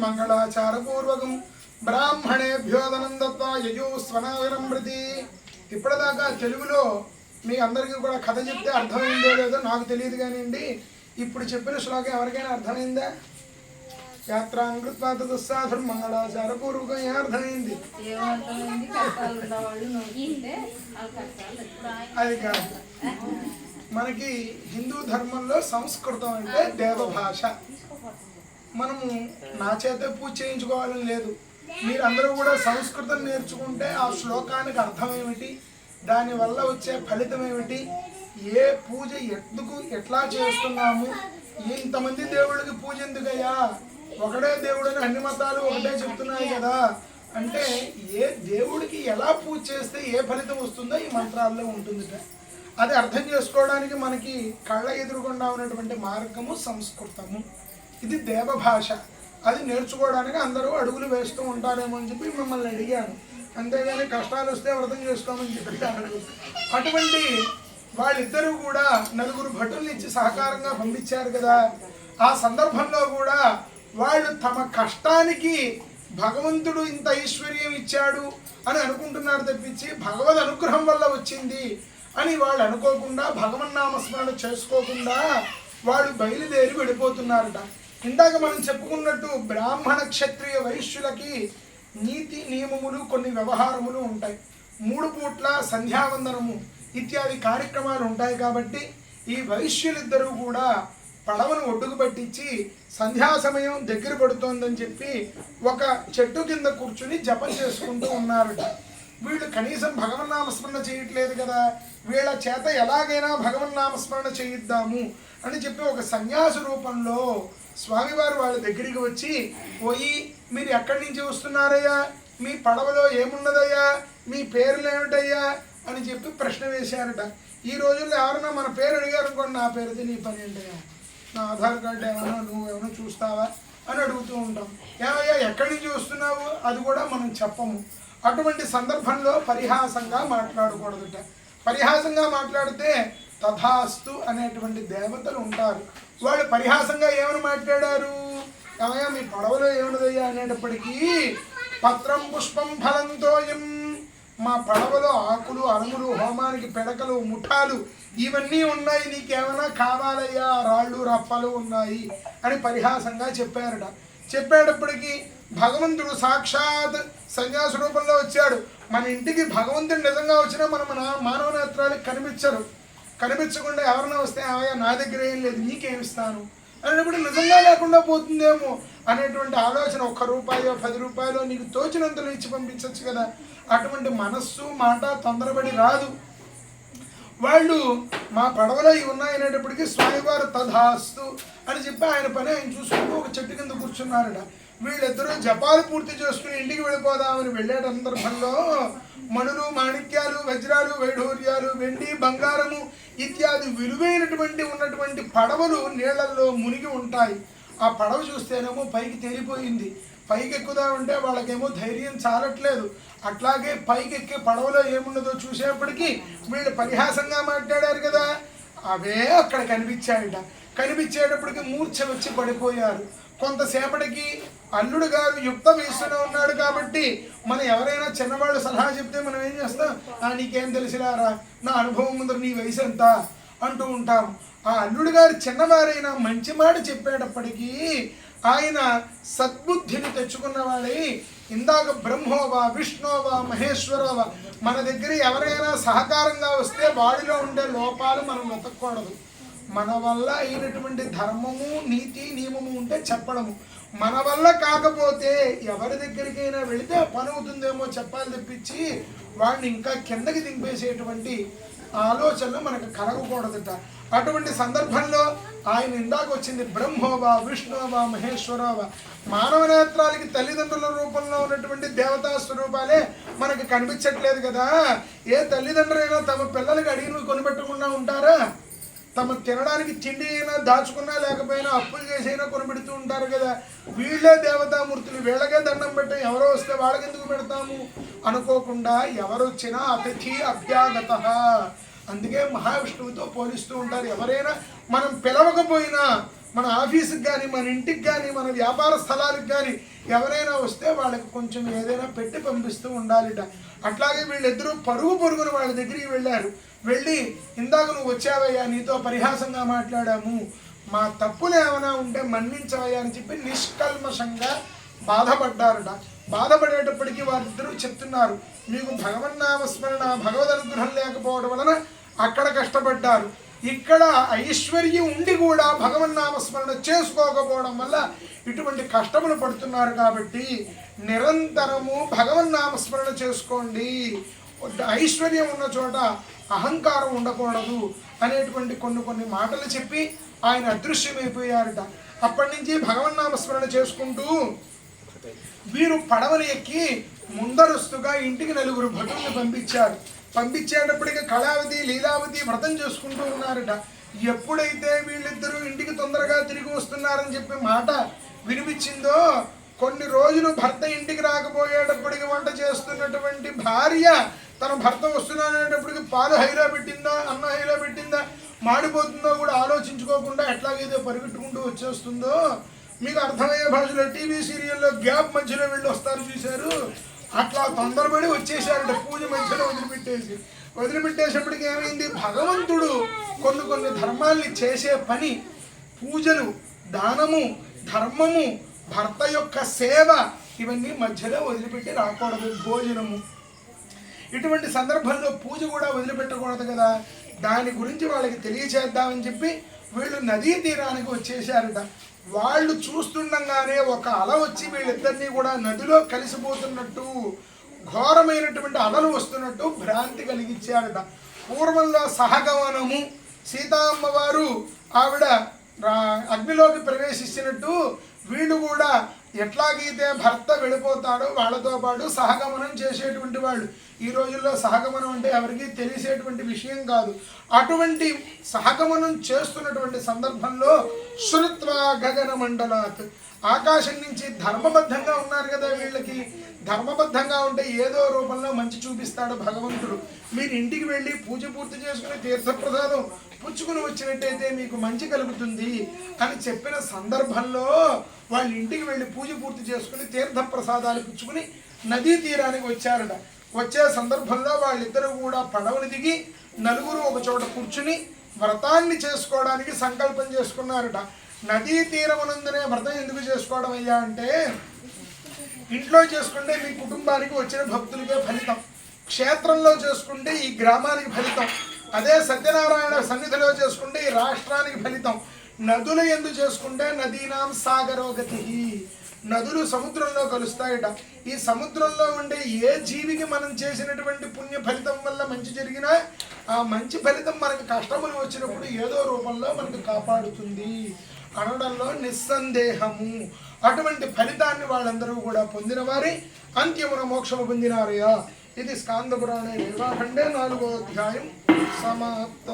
మంగళాచారపూర్వకం బ్రాహ్మణేభ్యోదనం దత్వా యజుస్వనాగరం ప్రతి ఇప్పటిదాకా తెలుగులో మీ అందరికీ కూడా కథ చెప్తే అర్థమైందో లేదో నాకు తెలియదు కానివ్వండి. ఇప్పుడు చెప్పిన శ్లోకం ఎవరికైనా అర్థమైందా? యాత్రాం కృత్వా తదస్సాధుర్ మంగళాచారపూర్వకం ఏ అర్థమైంది? ఏమర్థమైంది? అది కాదు. మనకి హిందూ ధర్మంలో సంస్కృతం అంటే దేవభాష. మనము నా చేతే పూజ చేయించుకోవాలని లేదు. మీరందరూ కూడా సంస్కృతం నేర్చుకుంటే ఆ శ్లోకానికి అర్థం ఏమిటి? దానివల్ల వచ్చే ఫలితం ఏమిటి? ఏ పూజ ఎందుకు ఎట్లా చేస్తున్నాము? ఇంతమంది దేవుడికి పూజ ఎందుకయ్యా? ఒకడే దేవుడిని అన్ని మతాలు ఒకటే చెప్తున్నాయి కదా. అంటే ఏ దేవుడికి ఎలా పూజ చేస్తే ఏ ఫలితం వస్తుందో ఈ మంత్రాల్లో ఉంటుంది అది అర్థం చేసుకోవడానికి మనకి కళ్ళ ఎదురుకుండా ఉన్నటువంటి మార్గము సంస్కృతము. ఇది దేవభాష. అది నేర్చుకోవడానికి అందరూ అడుగులు వేస్తూ ఉంటారేమో అని చెప్పి మిమ్మల్ని అడిగాను. అంతేగాని కష్టాలు వస్తే వ్రతం చేసుకోమని చెప్పి అటువంటి వాళ్ళిద్దరూ కూడా నలుగురు భటుల్ని ఇచ్చి సహకారంగా పంపించారు కదా. ఆ సందర్భంలో కూడా వాళ్ళు తమ కష్టానికి భగవంతుడు ఇంత ఐశ్వర్యం ఇచ్చాడు అని అనుకుంటున్నారు తప్పించి భగవద్ అనుగ్రహం వల్ల వచ్చింది అని వాళ్ళు అనుకోకుండా భగవన్నామస్మరణ చేసుకోకుండా వాళ్ళు బయలుదేరి వెళ్ళిపోతున్నారట. ఇందాక మనం చెప్పుకున్నట్టు బ్రాహ్మణ క్షత్రియ వైశ్యులకి నీతి నియమములు కొన్ని వ్యవహారములు ఉంటాయి. మూడు పూట్ల సంధ్యావందనము ఇత్యాది కార్యక్రమాలు ఉంటాయి కాబట్టి ఈ వైశ్యులిద్దరూ కూడా పడవను ఒడ్డుకు పట్టించి సంధ్యా సమయం దగ్గర పడుతోందని చెప్పి ఒక చెట్టు కింద కూర్చుని జపం చేసుకుంటూ ఉన్నారట. వీళ్ళు కనీసం భగవన్నామస్మరణ చేయట్లేదు కదా. వీళ్ళ చేత ఎలాగైనా భగవన్నామస్మరణ చేయిద్దాము అని చెప్పి ఒక సన్యాస రూపంలో స్వామివారు వాళ్ళ దగ్గరికి వచ్చి పోయి మీరు ఎక్కడి నుంచి వస్తున్నారయ్యా? మీ పడవలో ఏమున్నదయ్యా? మీ పేర్లు ఏమిటయ్యా? అని చెప్పి ప్రశ్న వేశారట. ఈ రోజుల్లో ఎవరైనా మన పేరు అడిగారు అనుకోండి నా పేరుది నీ పని ఏంటయ్యా? నా ఆధార్ కార్డు ఏమన్నా నువ్వు ఏమైనా చూస్తావా? అని అడుగుతూ ఉంటాం. ఏమయ్యా ఎక్కడి నుంచి వస్తున్నావు? అది కూడా మనం చెప్పము. అటువంటి సందర్భంలో పరిహాసంగా మాట్లాడకూడదుట. పరిహాసంగా మాట్లాడితే తథాస్తు అనేటువంటి దేవతలు ఉంటారు. వాళ్ళు పరిహాసంగా ఏమని మాట్లాడారు? ఏమయ్యా మీ పడవలో ఏమున్నదయ్యా అనేటప్పటికీ పత్రం పుష్పం ఫలంతోయం మా పడవలో ఆకులు అరుములు హోమానికి పిడకలు ముఠాలు ఇవన్నీ ఉన్నాయి. నీకేమైనా కావాలయ్యా? రాళ్ళు రప్పలు ఉన్నాయి అని పరిహాసంగా చెప్పారట. చెప్పేటప్పటికీ భగవంతుడు సాక్షాత్ సన్యాస రూపంలో వచ్చాడు. మన ఇంటికి భగవంతుడు నిజంగా వచ్చినా మనం మన మానవ నేత్రాలకు కనిపించరు. కనిపించకుండా ఎవరైనా వస్తే ఆయా నా దగ్గర ఏం లేదు నీకేమిస్తాను అనేటప్పుడు నిజంగా లేకుండా పోతుందేమో అనేటువంటి ఆలోచన ఒక్క రూపాయో పది రూపాయలు నీకు తోచినంతలో ఇచ్చి పంపించవచ్చు కదా. అటువంటి మనస్సు మాట తొందరపడి రాదు. వాళ్ళు మా పడవలో ఇవి ఉన్నాయనేటప్పటికీ స్వామివారు తథాస్తు అని చెప్పి ఆయన పని ఆయన చూసుకుంటూ ఒక చెట్టు కింద కూర్చున్నారట. వీళ్ళిద్దరూ జపాలు పూర్తి చేసుకుని ఇంటికి వెళ్ళిపోదామని వెళ్ళే సందర్భంలో మణులు మాణిక్యాలు వజ్రాలు వైఢూర్యాలు వెండి బంగారము ఇత్యాది విలువైనటువంటి ఉన్నటువంటి పడవలు నీళ్ళల్లో మునిగి ఉంటాయి. ఆ పడవ చూస్తేనేమో పైకి తేలిపోయింది. పైకి ఎక్కుదామంటే వాళ్ళకేమో ధైర్యం చాలట్లేదు. అట్లాగే పైకి ఎక్కే పడవలో ఏమున్నదో చూసేప్పటికీ వీళ్ళు పరిహాసంగా మాట్లాడారు కదా. అవే అక్కడ కనిపించాయట. కనిపించేటప్పటికి మూర్ఛ వచ్చి పడిపోయారు. కొంతసేపటికి అల్లుడు గారు యుక్తం వేస్తూనే ఉన్నాడు కాబట్టి మనం ఎవరైనా చిన్నవాళ్ళు సలహా చెప్తే మనం ఏం చేస్తాం? "ఆ, నీకేం తెలిసిరారా నా అనుభవం ముందర నీ వయసు ఎంత? అంటూ ఉంటాం. ఆ అల్లుడు గారు చిన్నవారైనా మంచి మాట చెప్పేటప్పటికీ ఆయన సద్బుద్ధిని తెచ్చుకున్నవాడై ఇందాక బ్రహ్మోవా విష్ణోవా మహేశ్వరవా మన దగ్గర ఎవరైనా సహకారంగా వస్తే వాడిలో ఉండే లోపాలు మనం వెతకూడదు మన వల్ల అయినటువంటి ధర్మము నీతి నియమము ఉంటే చెప్పడము. మన వల్ల కాకపోతే ఎవరి దగ్గరికైనా వెళితే పని అవుతుందేమో చెప్పాలి తెప్పించి వాడిని ఇంకా కిందకి దింపేసేటువంటి ఆలోచనలు మనకు కలగకూడదట. అటువంటి సందర్భంలో ఆయన ఇందాక వచ్చింది బ్రహ్మోవా విష్ణువా మహేశ్వరోవా. మానవ నేత్రాలకి తల్లిదండ్రుల రూపంలో ఉన్నటువంటి దేవతా స్వరూపాలే మనకి కనిపించట్లేదు కదా. ఏ తల్లిదండ్రులైనా తమ పిల్లలకి అడిగిన కొనిపెట్టకుండా ఉంటారా? తమ తినడానికి తిండి అయినా దాచుకున్నా లేకపోయినా అప్పులు చేసైనా కొనిపెడుతూ ఉంటారు కదా. వీళ్ళే దేవతామూర్తులు వీళ్ళకే దండం పెట్టే ఎవరో వస్తే వాళ్ళకి ఎందుకు పెడతాము? అనుకోకుండా ఎవరు వచ్చినా అతిథి అభ్యాగత. అందుకే మహావిష్ణువుతో పోలిస్తూ ఉంటారు. ఎవరైనా మనం పిలవకపోయినా మన ఆఫీసుకి కానీ మన ఇంటికి కానీ మన వ్యాపార స్థలాలకు కానీ ఎవరైనా వస్తే వాళ్ళకి కొంచెం ఏదైనా పెట్టి పంపిస్తూ ఉండాలిట. అట్లాగే వీళ్ళిద్దరూ పరుగు పరుగున వాళ్ళ దగ్గరికి వెళ్ళారు. వెళ్ళి ఇందాక నువ్వు వచ్చావయ్యా నీతో పరిహాసంగా మాట్లాడాము. మా తప్పులు ఏమైనా ఉంటే మన్నించవయ్యా అని చెప్పి నిష్కల్మషంగా బాధపడ్డారట. బాధపడేటప్పటికీ వారిద్దరూ చెప్తున్నారు మీకు భగవన్నామస్మరణ భగవద్ అనుగ్రహం లేకపోవడం వలన అక్కడ కష్టపడ్డారు. ఇక్కడ ఐశ్వర్యం ఉండి కూడా భగవన్నామస్మరణ చేసుకోకపోవడం వల్ల ఇటువంటి కష్టములు పడుతున్నారు కాబట్టి నిరంతరము భగవన్నామస్మరణ చేసుకోండి. ఐశ్వర్యం ఉన్న చోట అహంకారం ఉండకూడదు అనేటువంటి కొన్ని కొన్ని మాటలు చెప్పి ఆయన అదృశ్యమైపోయారట. అప్పటి నుంచి భగవన్నామస్మరణ చేసుకుంటూ వీరు పడవలు ఎక్కి ముందరస్తుగా ఇంటికి నలుగురు భటుల్ని పంపించారు. పంపించేటప్పటికి కళావతి లీలావతి వ్రతం చేసుకుంటూ ఉన్నారట. ఎప్పుడైతే వీళ్ళిద్దరూ ఇంటికి తొందరగా తిరిగి వస్తున్నారని చెప్పి మాట వినిపించిందో కొన్ని రోజులు భర్త ఇంటికి రాకపోయేటప్పటికి వంట చేస్తున్నటువంటి భార్య తన భర్త వస్తున్నానేటప్పటికి పాలు హైలో పెట్టిందా అన్న హైలో పెట్టిందా మాడిపోతుందో కూడా ఆలోచించుకోకుండా ఎట్లాగైతే పరిగెట్టుకుంటూ వచ్చేస్తుందో మీకు అర్థమయ్యే భాషలో టీవీ సీరియల్లో గ్యాప్ మధ్యలో వెళ్ళి వస్తారు చూశారు. అట్లా తొందరపడి వచ్చేసారట. పూజ మధ్యలో వదిలిపెట్టేసి. వదిలిపెట్టేసేప్పటికి ఏమైంది? భగవంతుడు కొన్ని కొన్ని ధర్మాల్ని చేసే పని పూజలు దానము ధర్మము భర్త యొక్క సేవ ఇవన్నీ మధ్యలో వదిలిపెట్టి రాకూడదు. భోజనము. ఇటువంటి సందర్భంలో పూజ కూడా వదిలిపెట్టకూడదు కదా? దాని గురించి వాళ్ళకి తెలియచేద్దామని చెప్పి వీళ్ళు నదీ తీరానికి వచ్చేసారట వాళ్ళు చూస్తుండగానే ఒక అల వచ్చి వీళ్ళిద్దరినీ కూడా నదిలో కలిసిపోతున్నట్టు ఘోరమైనటువంటి అలలు వస్తున్నట్టు భ్రాంతి కలిగించారట. పూర్వంలో సహగమనము సీతామ్మవారు ఆవిడ అగ్నిలోకి ప్రవేశించినట్టు వీళ్ళు కూడా ఎట్లాగైతే భర్త వెళ్ళిపోతాడో వాళ్ళతో పాటు సహగమనం చేసేటువంటి వాళ్ళు ఈ రోజుల్లో సహగమనం అంటే ఎవరికీ తెలిసేటువంటి విషయం కాదు. అటువంటి సహగమనం చేస్తున్నటువంటి సందర్భంలో శృత్వా గగన మండలాత్. ఆకాశం నుంచి ధర్మబద్ధంగా ఉన్నారు కదా వీళ్ళకి. ధర్మబద్ధంగా ఉంటే ఏదో రూపంలో మంచి చూపిస్తాడు భగవంతుడు. మీరు ఇంటికి వెళ్ళి పూజ పూర్తి చేసుకుని తీర్థప్రసాదం పుచ్చుకుని వచ్చినట్టయితే మీకు మంచి కలుగుతుంది. అని చెప్పిన సందర్భంలో వాళ్ళ ఇంటికి వెళ్ళి పూజ పూర్తి చేసుకుని తీర్థ ప్రసాదాలు పుచ్చుకుని నదీ తీరానికి వచ్చారట. వచ్చే సందర్భంలో వాళ్ళిద్దరూ కూడా పడవలు దిగి నలుగురు ఒక చోట కూర్చుని వ్రతాన్ని చేసుకోవడానికి సంకల్పం చేసుకున్నారట. నదీ తీరమునందునే వ్రతం ఎందుకు చేసుకోవడం అయ్యా అంటే ఇంట్లో చేసుకుంటే మీ కుటుంబానికి వచ్చిన భక్తులకే ఫలితం. క్షేత్రంలో చేసుకుంటే ఈ గ్రామానికి ఫలితం. అదే సత్యనారాయణ సన్నిధిలో చేసుకుంటే ఈ రాష్ట్రానికి ఫలితం. నదులు ఎందు చేసుకుంటే నదీనాం సాగరోగతి నదులు సముద్రంలో కలుస్తాయట. ఈ సముద్రంలో ఉండే ఏ జీవికి మనం చేసినటువంటి పుణ్య ఫలితం వల్ల మంచి జరిగినా ఆ మంచి ఫలితం మనకి కష్టములు వచ్చినప్పుడు ఏదో రూపంలో మనకు కాపాడుతుంది. అనడంలో నిస్సందేహము. అటువంటి ఫలితాన్ని వాళ్ళందరూ కూడా పొందిన వారి అంత్యమున మోక్షము పొందినారయ్యా. ఇది స్కాందపురాణే పురాణ నాలుగో అధ్యాయం. సమాప్త.